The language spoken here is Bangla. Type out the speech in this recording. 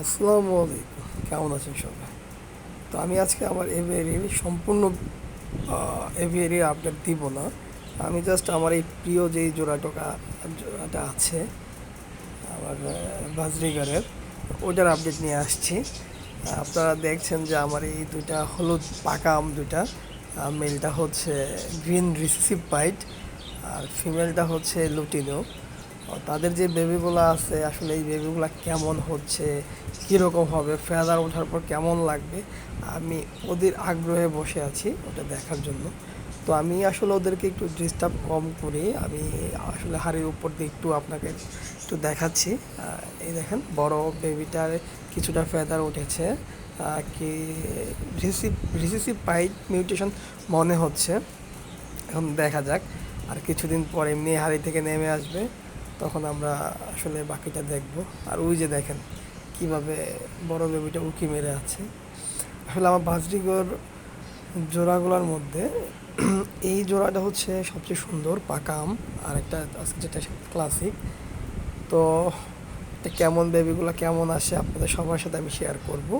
আসসালামু আলাইকুম। কেমন আছেন সবাই? তো আমি আজকে আমার এভিয়ারির সম্পূর্ণ এভিয়ারির আপডেট দিব না। আমি জাস্ট আমার এই প্রিয় যেই জোড়াটা আছে, আমার বাজরিগারের ওটার আপডেট নিয়ে আসছি। আপনারা দেখছেন যে আমার এই দুইটা হলুদ পাকা আম দুইটা মেলটা হচ্ছে গ্রিন রিসিভ পাইট আর ফিমেলটা হচ্ছে লুটিনো। তাদের যে বেবিগুলো আছে, আসলে এই বেবিগুলো কেমন হচ্ছে, কীরকম হবে ফেদার ওঠার পর কেমন লাগবে, আমি ওদের আগ্রহে বসে আছি ওটা দেখার জন্য। তো আমি আসলে ওদেরকে একটু ডিস্টার্ব কম করি, আমি আসলে হাড়ির উপর দিয়ে একটু আপনাকে একটু দেখাচ্ছি। এই দেখেন, বড় বেবিটার কিছুটা ফেদার উঠেছে। কি রিসিভ রিসিভ পাইট মিউটেশন মনে হচ্ছে। এখন দেখা যাক, আর কিছুদিন পর এমনি হাড়ি থেকে নেমে আসবে। তখন আমরা আসলে বাকিটা দেখব। আর ওই যে দেখেন, কীভাবে বড় বেবিটা উকি মেরে আছে। আসলে আমার বাজরিগর জোড়াগুলোর মধ্যে এই জোড়াটা হচ্ছে সবচেয়ে সুন্দর পাকা আম, আর একটা আছে যেটা ক্লাসিক তো কেমন বেবিগুলো কেমন আসে আপনাদের সবার সাথে আমি শেয়ার করব।